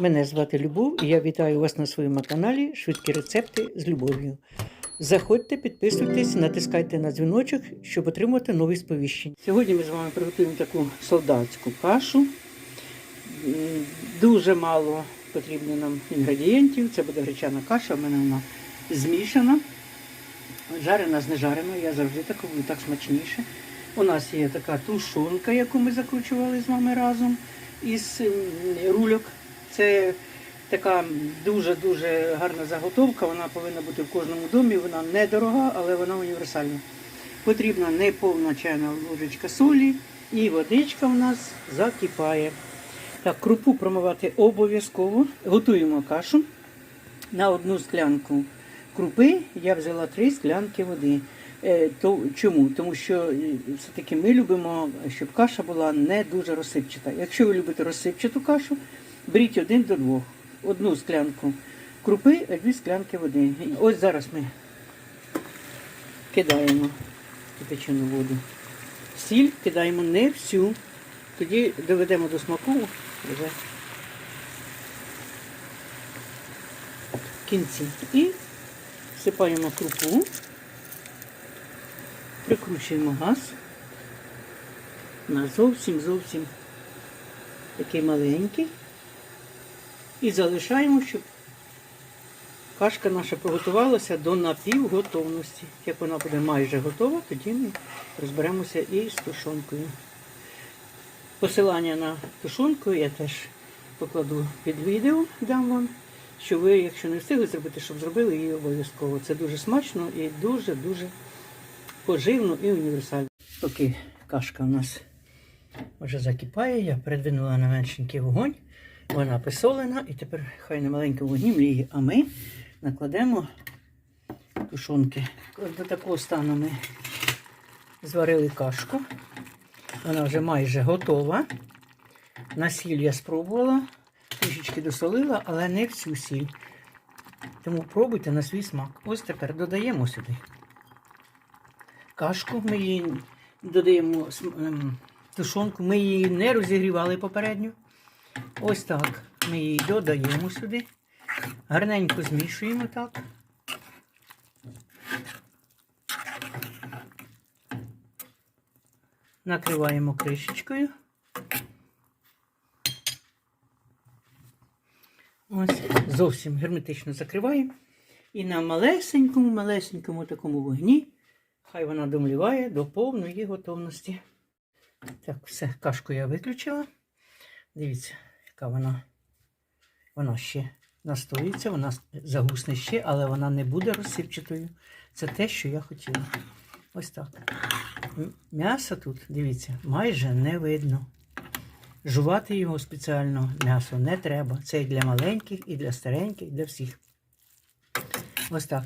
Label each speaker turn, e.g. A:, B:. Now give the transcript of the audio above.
A: Мене звати Любов і я вітаю вас на своєму каналі Швидкі рецепти з любов'ю. Заходьте, підписуйтесь, натискайте на дзвіночок, щоб отримати нові сповіщення. Сьогодні ми з вами приготуємо таку солдатську кашу. Дуже мало потрібно нам інгредієнтів. Це буде гречана каша, в мене вона змішана. Жарена з нежареною, я завжди так роблю, так смачніше. У нас є така тушонка, яку ми закручували з вами разом із рульок. Це така дуже-дуже гарна заготовка. Вона повинна бути в кожному домі. Вона недорога, але вона універсальна. Потрібна неповна чайна ложечка солі і водичка в нас закипає. Так, крупу промивати обов'язково. Готуємо кашу. На одну склянку крупи я взяла три склянки води. Е, То, чому? Тому що е, все-таки ми любимо, щоб каша була не дуже розсипчата. Якщо ви любите розсипчату кашу, беріть один до двох. Одну склянку крупи, а дві склянки води. Ось зараз ми кидаємо кипячену воду. Сіль кидаємо не всю. Тоді доведемо до смаку вже в кінці. І всипаємо крупу, прикручуємо газ на зовсім зовсім такий маленький. І залишаємо, щоб кашка наша приготувалася до напівготовності. Як вона буде майже готова, тоді ми розберемося і з тушонкою. Посилання на тушонку я теж покладу під відео, дам вам, що ви, якщо не встигли зробити, щоб зробили її обов'язково. Це дуже смачно і дуже-дуже поживно і універсально. Поки кашка у нас вже закипає, я передвинула на меншенький вогонь. Вона присолена і тепер хай на маленькому вогні мліє, а ми накладемо тушонки. До такого стану ми зварили кашку. Вона вже майже готова. На сіль я спробувала, трішечки досолила, але не всю сіль. Тому пробуйте на свій смак. Ось тепер додаємо сюди кашку. Ми її додаємо ем, тушонку. Ми її не розігрівали попередньо. Ось так. Ми її додаємо сюди. Гарненько змішуємо так. Накриваємо кришечкою. Ось, зовсім герметично закриваємо. І на малесенькому, малесенькому такому вогні хай вона домліває до повної готовності. Так, все, кашку я виключила. Дивіться, яка вона. Вона ще настоїться, вона загусне ще, але вона не буде розсипчатою. Це те, що я хотіла. Ось так. М'ясо тут, дивіться, майже не видно. Жувати його спеціально м'ясо не треба. Це і для маленьких, і для стареньких, і для всіх. Ось так.